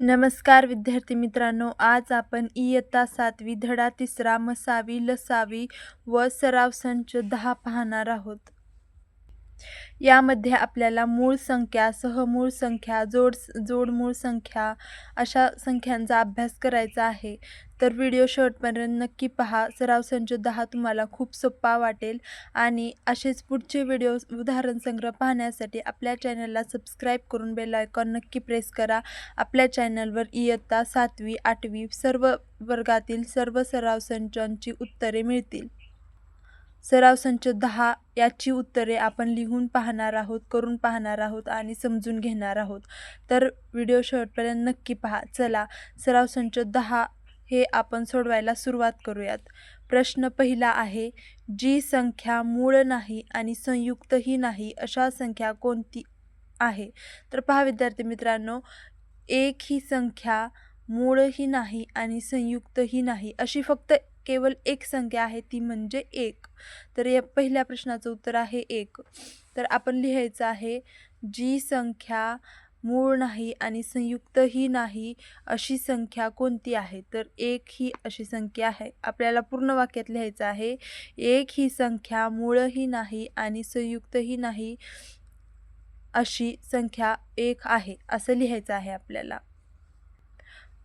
नमस्कार विद्यार्थी मित्रांनो आज आपण इयत्ता सातवी धडा तिसरा मसावी लसावी व सराव संच दहा पाहणार आहोत. यामध्ये आपल्याला मूळ संख्या सहमूळ संख्या जोड जोडमूळ संख्या अशा संख्यांचा अभ्यास करायचा आहे. तर व्हिडिओ शेवटपर्यंत नक्की पहा. सराव संच दहा तुम्हाला खूप सोपा वाटेल. आणि असेच पुढचे व्हिडिओ उदाहरण संग्रह पाहण्यासाठी आपल्या चॅनलला सबस्क्राईब करून बेल आयकॉन नक्की प्रेस करा. आपल्या चॅनलवर इयत्ता सातवी आठवी सर्व वर्गातील सर्व सराव संचांची उत्तरे मिळतील. सराव संच दहा याची उत्तरे आपण लिहून पाहणार आहोत करून पाहणार आहोत आणि समजून घेणार आहोत. तर व्हिडिओ शेवटपर्यंत नक्की पहा. चला सराव संच दहा हे आपण सोडवायला सुरुवात करूयात. प्रश्न पहिला आहे जी संख्या मूळ नाही आणि संयुक्तही नाही अशा संख्या कोणती आहे? तर पहा विद्यार्थी मित्रांनो एक ही संख्या मूळही नाही आणि संयुक्तही नाही अशी फक्त केवळ एक संख्या आहे ती म्हणजे एक. तर या पहिल्या प्रश्नाचं उत्तर आहे एक. तर आपण लिहायचं आहे जी संख्या मूळ नाही आणि संयुक्तही नाही अशी संख्या कोणती आहे? तर एक ही अशी संख्या आहे. आपल्याला पूर्ण वाक्यात लिहायचं आहे एक ही संख्या मूळही नाही आणि संयुक्तही नाही अशी संख्या एक आहे. असं लिहायचं आहे आपल्याला.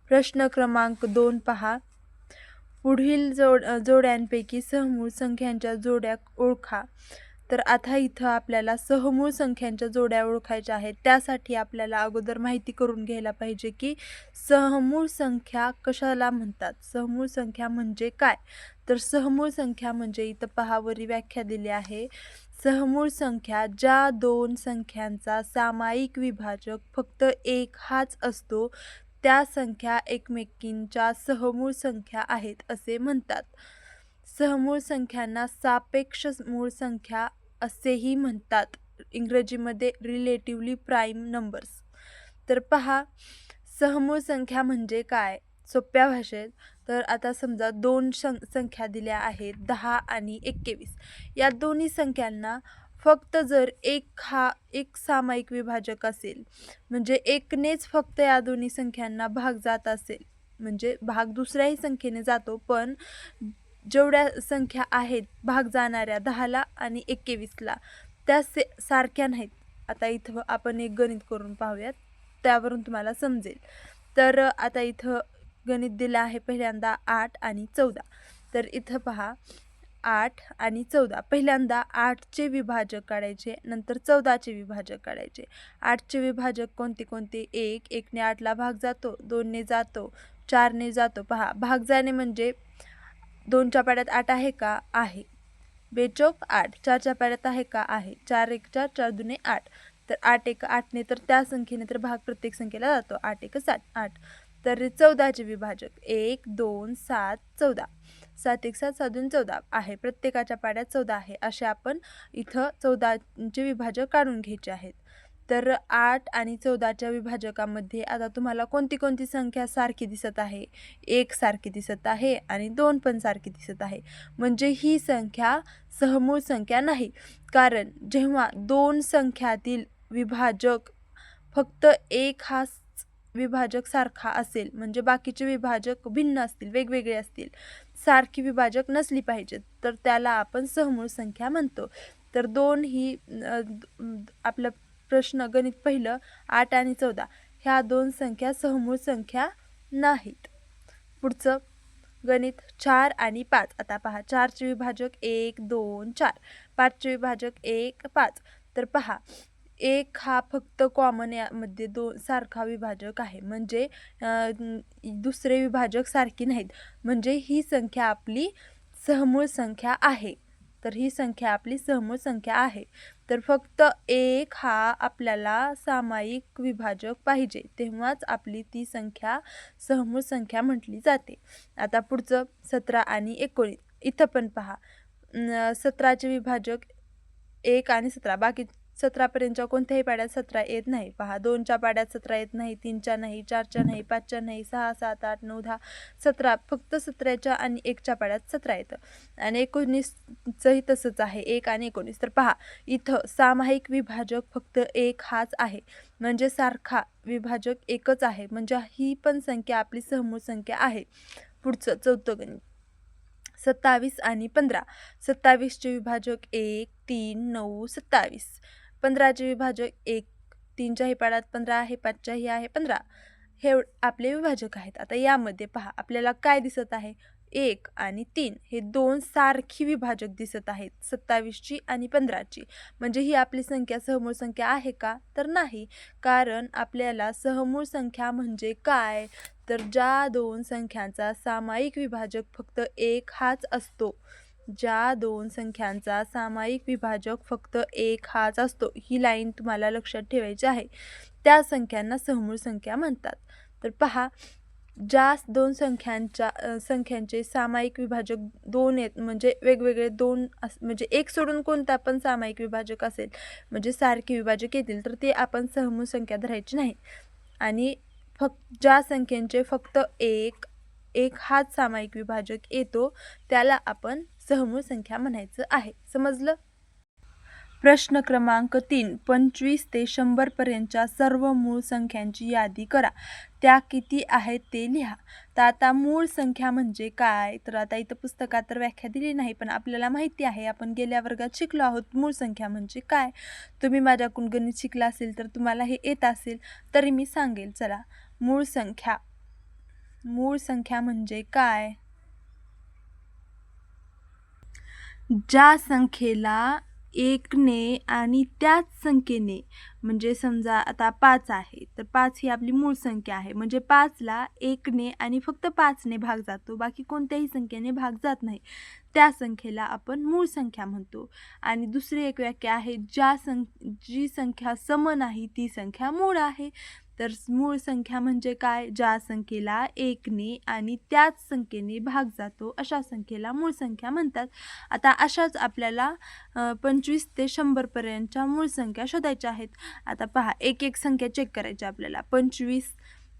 प्रश्न क्रमांक दोन पहा. पुढील जोड जोड्यांपैकी सहमूळ संख्यांच्या जोड्या ओळखा. तर आता इथं आपल्याला सहमूळ संख्यांच्या जोड्या ओळखायच्या आहेत. त्यासाठी आपल्याला अगोदर माहिती करून घ्यायला पाहिजे की सहमूळ संख्या कशाला म्हणतात? सहमूळ संख्या म्हणजे काय? तर सहमूळ संख्या म्हणजे इथं पहावरी व्याख्या दिली आहे. सहमूळ संख्या ज्या दोन संख्यांचा सामायिक विभाजक फक्त एक हाच असतो त्या संख्या एकमेकींच्या सहमूळ संख्या आहेत असे म्हणतात. सहमूळ संख्यांना सापेक्ष मूळ संख्या असेही म्हणतात. इंग्रजीमध्ये रिलेटिव्हली प्राईम नंबर्स तर पहा सहमूळ संख्या म्हणजे काय? सोप्या भाषेत तर आता समजा दोन सं संख्या दिल्या आहेत दहा आणि एक्केवीस या दोन्ही संख्यांना फक्त जर एक हा एक सामायिक विभाजक असेल म्हणजे एकनेच फक्त या दोन्ही संख्यांना भाग जात असेल म्हणजे भाग दुसऱ्याही संख्येने जातो पण जेवढ्या संख्या आहेत भाग जाणाऱ्या दहाला आणि एक्केवीसला त्या से सारख्या नाहीत. आता इथं आपण एक गणित करून पाहूयात त्यावरून तुम्हाला समजेल. तर आता इथं गणित दिलं आहे पहिल्यांदा आठ आणि चौदा. तर इथं पहा आठ आणि चौदा. पहिल्यांदा आठचे विभाजक काढायचे नंतर चौदाचे विभाजक काढायचे. आठचे विभाजक कोणते कोणते? एक एकने आठला भाग जातो दोनने जातो चारने जातो. पहा भाग जाणे म्हणजे दोनच्या पाड्यात आठ आहे का? आहे. बेचोक आठ चारच्या पाड्यात आहे का? आहे. चार एक चार चार दुने आठ. तर आठ एक आठने तर त्या संख्येने तर भाग प्रत्येक संख्येला जातो. आठ एक सात आठ. तर चौदाचे विभाजक एक दोन सात चौदा. सात एक सात साधून चौदा आहे. प्रत्येकाच्या पाड्यात चौदा आहे. असे आपण इथं चौदाचे विभाजक काढून घ्यायचे आहेत. तर आठ आणि चौदाच्या विभाजकामध्ये आता तुम्हाला कोणती कोणती संख्या सारखी दिसत आहे? एक सारखी दिसत आहे आणि दोन पण सारखी दिसत आहे. म्हणजे ही संख्या सहमूळ संख्या नाही. कारण जेव्हा दोन संख्यातील विभाजक फक्त एक हा विभाजक सारखा असेल म्हणजे बाकीचे विभाजक भिन्न असतील वेगवेगळे असतील सारखी विभाजक नसली पाहिजेत. तर त्याला आपण सहमूळ संख्या म्हणतो. तर दोन ही आपलं प्रश्न गणित पहिलं आठ आणि चौदा. ह्या दोन संख्या सहमूळ संख्या नाहीत. पुढचं गणित चार आणि पाच. आता पहा चारचे विभाजक एक दोन चार. पाचचे विभाजक एक पाच. तर पहा एक हा फक्त कॉमन यामध्ये दोन सारखा विभाजक आहे. म्हणजे दुसरे विभाजक सारखी नाहीत. म्हणजे ही संख्या आपली सहमूळ संख्या आहे. तर ही संख्या आपली सहमूळ संख्या आहे. तर फक्त एक हा आपल्याला सामायिक विभाजक पाहिजे. तेव्हाच आपली ती संख्या सहमूळ संख्या म्हटली जाते. आता पुढचं सतरा आणि एकोणीस. इथं पण पहा. सतराचे विभाजक एक आणि सतरा. बाकी सतरापर्यंतच्या कोणत्याही पाड्यात सतरा येत नाही. पहा दोनच्या पाड्यात सतरा येत नाही तीनच्या नाही चारच्या नाही पाचच्या नाही सहा सात आठ नऊ दहा सतरा फक्त सतराच्या आणि एकच्या पाड्यात सतरा येतं. आणि एकोणीसचंही तसंच आहे एक आणि एकोणीस. तर पहा इथं सामायिक विभाजक फक्त एक हाच आहे. म्हणजे सारखा विभाजक एकच आहे. म्हणजे ही पण संख्या आपली सहमूळ संख्या आहे. पुढचं चौथं गणित सत्तावीस आणि पंधरा. सत्तावीसचे विभाजक एक तीन नऊ सत्तावीस. पंधराचे विभाजक एक तीनच्याही पाडात पंधरा आहे पाचच्याही आहे पंधरा. हे आपले विभाजक आहेत. आता यामध्ये पहा आपल्याला काय दिसत आहे? एक आणि तीन. हे दोन सारखी विभाजक दिसत आहेत. सत्तावीसची आणि पंधराची म्हणजे ही आपली संख्या सहमूळ संख्या आहे का? तर नाही. कारण आपल्याला सहमूळ संख्या म्हणजे काय? तर ज्या दोन संख्यांचा सामायिक विभाजक फक्त एक हाच असतो. ज्या दोन संख्यांचा सामायिक विभाजक फक्त एक हाच असतो ही लाईन तुम्हाला लक्षात ठेवायची आहे. त्या संख्यांना सहमूळ संख्या म्हणतात. तर पहा ज्या दोन संख्यांच्या संख्यांचे सामायिक विभाजक दोन आहेत म्हणजे वेगवेगळे दोन अस म्हणजे एक सोडून कोणता पण सामायिक विभाजक असेल म्हणजे सारखे विभाजक येतील तर ते आपण सहमूळ संख्या धरायची नाही. आणि फक्त ज्या संख्यांचे फक्त एक एक हाच सामायिक विभाजक येतो त्याला आपण सहमूळ संख्या म्हणायचं आहे. समजलं? प्रश्न क्रमांक तीन पंचवीस ते शंभरपर्यंतच्या सर्व मूळ संख्यांची यादी करा. त्या किती आहेत ते लिहा. तर आता मूळ संख्या म्हणजे काय? तर आता इथं पुस्तकात तर व्याख्या दिली नाही पण आपल्याला माहिती आहे. आपण गेल्या वर्गात शिकलो आहोत मूळ संख्या म्हणजे काय. तुम्ही माझ्याकडून गणित शिकला असेल तर तुम्हाला हे येत असेल तरी मी सांगेल. चला. मूळ संख्या. मूळ संख्या म्हणजे काय? ज्या संख्येला एकने आणि त्याच संख्येने म्हणजे समजा आता पाच आहे तर पाच ही आपली मूळ संख्या आहे. म्हणजे पाचला एकने आणि फक्त पाचने भाग जातो बाकी कोणत्याही संख्येने भाग जात नाही. त्या संख्येला आपण मूळ संख्या म्हणतो. आणि दुसरी एक व्याख्या आहे ज्या सं जी संख्या सम नाही ती संख्या मूळ आहे. तर मूळ संख्या म्हणजे काय? ज्या संख्येला एकने आणि त्याच संख्येने भाग जातो अशा संख्येला मूळ संख्या म्हणतात. आता अशाच आपल्याला पंचवीस ते शंभरपर्यंतच्या मूळ संख्या शोधायच्या आहेत. आता पहा एक एक संख्या चेक करायची आपल्याला. पंचवीस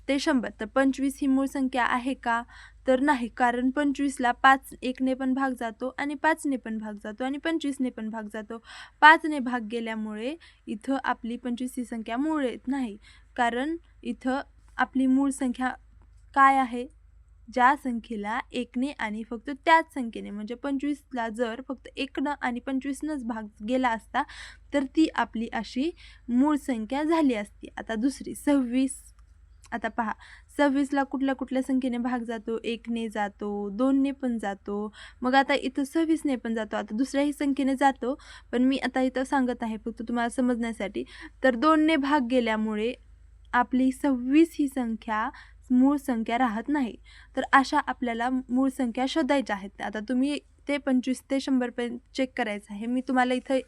ते शंभर. तर पंचवीस ही मूळ संख्या आहे का? तर नाही कारण पंचवीसला पाच एकने पण भाग जातो आणि पाचने पण भाग जातो आणि पंचवीसने पण भाग जातो. पाचने भाग गेल्यामुळे इथं आपली पंचवीस ही संख्या मूळ येत नाही. कारण इथं आपली मूळ संख्या काय आहे? ज्या संख्येला एकने आणि फक्त त्याच संख्येने म्हणजे पंचवीसला जर फक्त एकनं आणि पंचवीसनंच भाग गेला असता तर ती आपली अशी मूळ संख्या झाली असती. आता दुसरी सव्वीस. आता पहा सव्वीसला कुठल्या कुठल्या संख्येने भाग जातो? एकने जातो दोनने पण जातो. मग आता इथं सव्वीसने पण जातो. आता दुसऱ्याही संख्येने जातो. पण मी आता इथं सांगत आहे फक्त तुम्हाला समजण्यासाठी. तर दोनने भाग गेल्यामुळे आपली सव्वीस ही संख्या मूळ संख्या राहत नाही. तर अशा आपल्याला मूळ संख्या शोधायच्या आहेत. आता तुम्ही ते पंचवीस ते शंभरपर्यंत चेक करायचं आहे. मी तुम्हाला इथं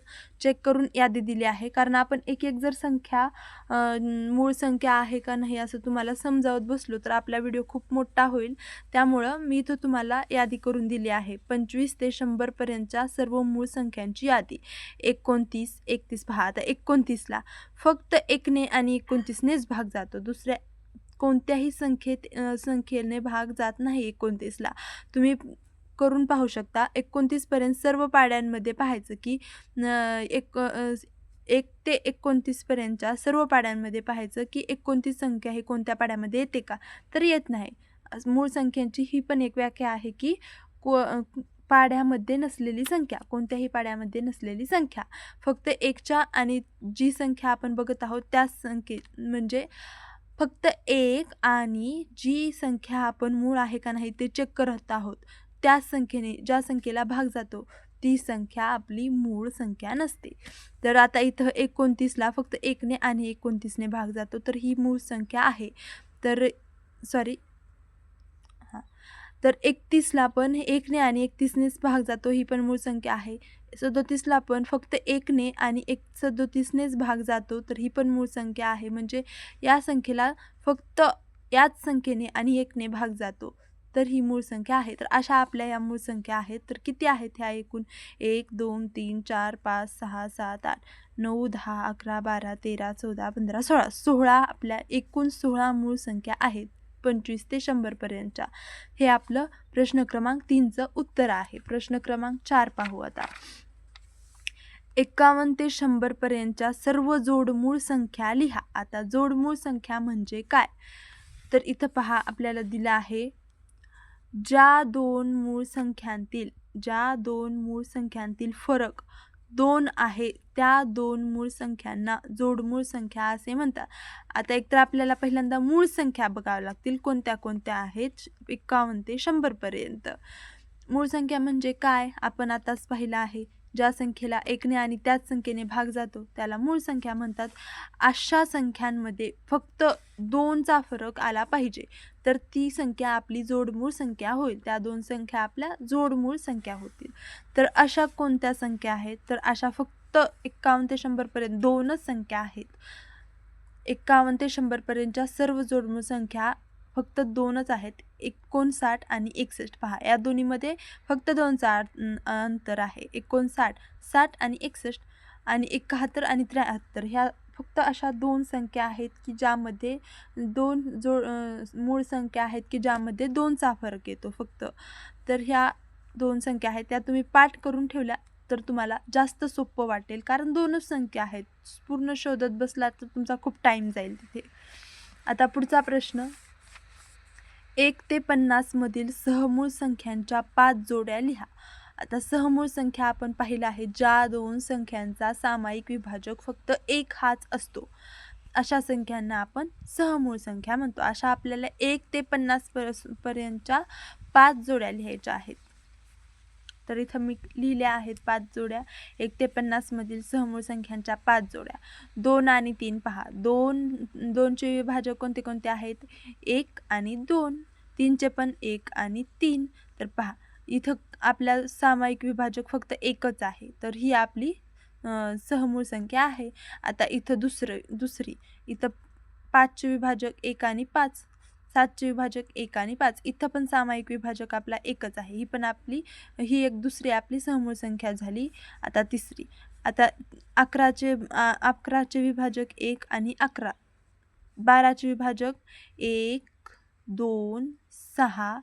चेक करून यादी दिली आहे. कारण आपण एक एक जर संख्या मूळ संख्या आहे का नाही असं तुम्हाला समजावत बसलो तर आपला व्हिडिओ खूप मोठा होईल. त्यामुळं मी इथं तुम्हाला यादी करून दिली आहे. पंचवीस ते शंभरपर्यंतच्या सर्व मूळ संख्यांची यादी. एकोणतीस एकतीस पहा आता एकोणतीसला. फक्त एकने आणि एकोणतीसनेच भाग जातो. दुसऱ्या कोणत्याही संख्येत संख्येने भाग जात नाही एकोणतीसला. तुम्ही करून पाहू शकता. एकोणतीसपर्यंत सर्व पाड्यांमध्ये पाहायचं की एक एक ते एकोणतीसपर्यंतच्या सर्व पाड्यांमध्ये पाहायचं की एकोणतीस संख्या ही कोणत्या पाड्यामध्ये येते का? तर येत नाही. मूळ संख्यांची ही पण एक व्याख्या आहे की को पाड्यामध्ये नसलेली संख्या कोणत्याही पाड्यामध्ये नसलेली संख्या. फक्त एकच्या आणि जी संख्या आपण बघत आहोत त्या संख्ये म्हणजे फक्त एक आणि जी संख्या आपण मूळ आहे का नाही ते चेक करत आहोत. त्याच संख्येने ज्या संख्येला भाग जातो ती संख्या आपली मूळ संख्या नसते. तर आता इथं एकोणतीसला फक्त एकने आणि एकोणतीसने भाग जातो तर ही मूळ संख्या आहे. तर सॉरी हां. तर एकतीसला पण एकने आणि एकतीसनेच भाग जातो ही पण मूळ संख्या आहे. सदोतीसला पण फक्त एकने आणि एक सदोतीसनेच भाग जातो तर ही पण मूळ संख्या आहे. म्हणजे या संख्येला फक्त याच संख्येने आणि एकने भाग जातो. तर ही मूळ संख्या आहे. तर अशा आपल्या या मूळ संख्या आहेत. तर किती आहेत ह्या एकूण? एक दोन तीन चार पाच सहा सात आठ नऊ दहा अकरा बारा तेरा चौदा पंधरा सोळा. सोळा आपल्या एकूण सोळा मूळ संख्या आहेत. पंचवीस ते शंभरपर्यंतच्या हे आपलं प्रश्न क्रमांक तीनचं उत्तर आहे. प्रश्न क्रमांक चार पाहू आता. एकावन्न ते शंभरपर्यंतच्या सर्व जोडमूळ संख्या लिहा. आता जोडमूळ संख्या म्हणजे काय? तर इथं पहा आपल्याला दिलं आहे ज्या दोन मूळ संख्यांतील ज्या दोन मूळ संख्यांतील फरक दोन आहे त्या दोन मूळ संख्यांना जोडमूळ संख्या असे म्हणतात. आता एकतर आपल्याला पहिल्यांदा मूळ संख्या बघाव्या लागतील कोणत्या कोणत्या आहेत एकावन्न ते शंभरपर्यंत मूळ संख्या म्हणजे काय? आपण आताच पाहिलं आहे. ज्या संख्येला एकने आणि त्याच संख्येने भाग जातो त्याला मूळ संख्या म्हणतात. अशा संख्यांमध्ये फक्त दोनचा फरक आला पाहिजे. तर ती संख्या आपली जोडमूळ संख्या होईल. त्या दोन संख्या आपल्या जोडमूळ संख्या होतील. तर अशा कोणत्या संख्या आहेत? तर अशा फक्त एक्कावन्न ते शंभरपर्यंत दोनच संख्या आहेत. एक्कावन्न ते शंभरपर्यंतच्या सर्व जोडमूळ संख्या फक्त दोनच आहेत. एकोणसाठ आणि एकसष्ट. पहा या दोन्हीमध्ये फक्त दोनचा अंतर आहे. एकोणसाठ साठ आणि एकसष्ट आणि एकाहत्तर आणि त्र्याहत्तर. ह्या फक्त अशा दोन संख्या आहेत की ज्यामध्ये दोन जो मूळ संख्या आहेत की ज्यामध्ये दोनचा फरक येतो फक्त. तर ह्या दोन संख्या आहेत त्या तुम्ही पाठ करून ठेवल्या तर तुम्हाला जास्त सोपं वाटेल. कारण दोनच संख्या आहेत. पूर्ण शोधत बसला तर तुमचा खूप टाईम जाईल तिथे. आता पुढचा प्रश्न. एक ते पन्नासमधील सहमूळ संख्यांच्या पाच जोड्या लिहा. आता सहमूळ संख्या आपण पाहिलं आहे ज्या दोन संख्यांचा सामायिक विभाजक फक्त एक हाच असतो. अशा संख्यांना आपण सहमूळ संख्या म्हणतो. अशा आपल्याला एक ते पन्नास पर पर्यंतच्या पाच जोड्या लिहायच्या आहेत. तर इथं मी लिहिल्या आहेत पाच जोड्या. एक ते पन्नासमधील सहमूळ संख्यांच्या पाच जोड्या. दोन आणि तीन पहा. दोन दोनचे विभाजक कोणते कोणते आहेत? एक आणि दोन. तीनचे पण एक आणि तीन. तर पहा इथं आपल्या सामायिक विभाजक फक्त एकच आहे. तर ही आपली सहमूळ संख्या आहे. आता इथं दुसरं दुसरी. इथं पाचचे विभाजक एक आणि पाच. सातचे विभाजक एक आणि पाच. इथं पण सामायिक विभाजक आपला एकच आहे. ही पण आपली ही एक दुसरी आपली सहमूळ संख्या झाली. आता तिसरी. आता अकराचे अकराचे विभाजक एक आणि अकरा. बाराचे विभाजक एक दोन सहा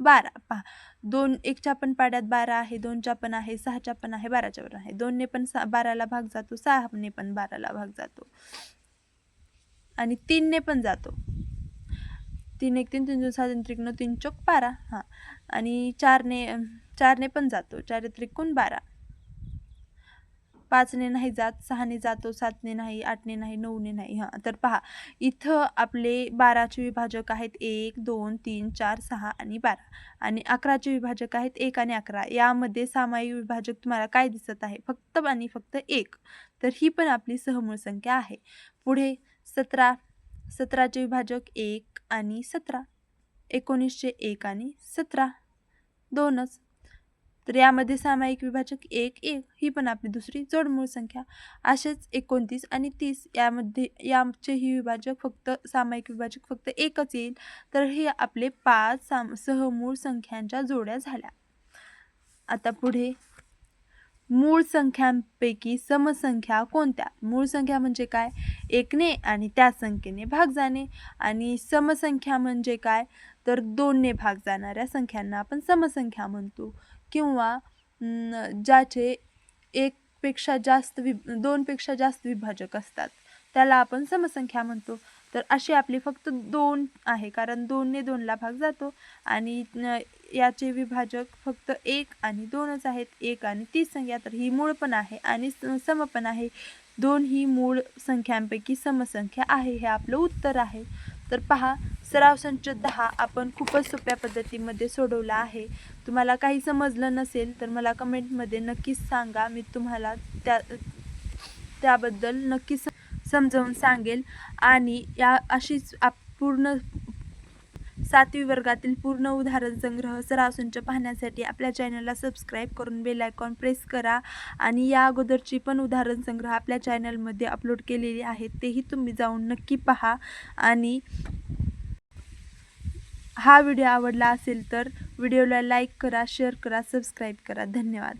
बारा. पहा दोन एकच्या पण पाड्यात बारा आहे दोनच्या पण आहे सहाच्या पण आहे बाराच्या पण आहे. दोनने पण सा बाराला भाग जातो सहाने पण बाराला भाग जातो. आणि तीनने पण जातो. तीन एक तीन तीन दोन सहा तीन नऊ तीन चौक बारा हां. आणि चारने चारने पण जातो. चार त्रिकोण बारा. पाचने नाही जात सहाने जातो सातने नाही आठने नाही नऊने नाही हां. तर पहा इथं आपले बाराचे विभाजक आहेत एक दोन तीन चार सहा आणि बारा. आणि अकराचे विभाजक आहेत एक आणि अकरा. यामध्ये सामायिक विभाजक तुम्हाला काय दिसत आहे? फक्त आणि फक्त एक. तर ही पण आपली सहमूळ संख्या आहे. पुढे सतरा सतराचे विभाजक एक आणि सतरा. एकोणीसशे एक आणि सतरा. दोनच. तर यामध्ये सामायिक विभाजक एक एक ही पण आपली दुसरी जोडमूळ संख्या. असेच एकोणतीस आणि तीस यामध्ये याचेही विभाजक फक्त सामायिक विभाजक फक्त एकच येईल. तर हे आपले पाच साम सहमूळ संख्यांच्या जोड्या झाल्या. आता पुढे मूळ संख्यांपैकी समसंख्या कोणत्या? मूळ संख्या म्हणजे काय? एकने आणि त्या संख्येने भाग जाणे. आणि समसंख्या म्हणजे काय? तर दोनने भाग जाणाऱ्या संख्यांना आपण समसंख्या म्हणतो. किंवा ज्याचे एकपेक्षा जास्त वि दोनपेक्षा जास्त विभाजक असतात त्याला आपण समसंख्या म्हणतो. तर अशी आपली फक्त दोन आहे. कारण दोनने दोनला भाग जातो आणि याचे विभाजक फक्त एक आणि दोनच आहेत. एक आणि तीस संख्या तर ही मूळ पण आहे आणि सम पण आहे. दोन ही मूळ संख्यांपैकी समसंख्या आहे हे आपलं उत्तर आहे. तर पहा सराव संच दहा आपण खूपच सोप्या पद्धतीमध्ये सोडवला आहे. तुम्हाला काही समजलं नसेल तर मला कमेंटमध्ये नक्कीच सांगा. मी तुम्हाला त्या त्याबद्दल नक्कीच समजावून सांगेल. आणि या अशीच आप पूर्ण सातवी वर्गातील पूर्ण उदाहरण संग्रह सरासूंच्या पाहण्यासाठी आपल्या चॅनलला सबस्क्राईब करून बेल आयकॉन प्रेस करा. आणि या अगोदरची पण उदाहरण संग्रह आपल्या चॅनलमध्ये अपलोड केलेली आहेत तेही तुम्ही जाऊन नक्की पहा. आणि हा व्हिडिओ आवडला असेल तर व्हिडिओला लाईक करा शेअर करा सबस्क्राईब करा. धन्यवाद.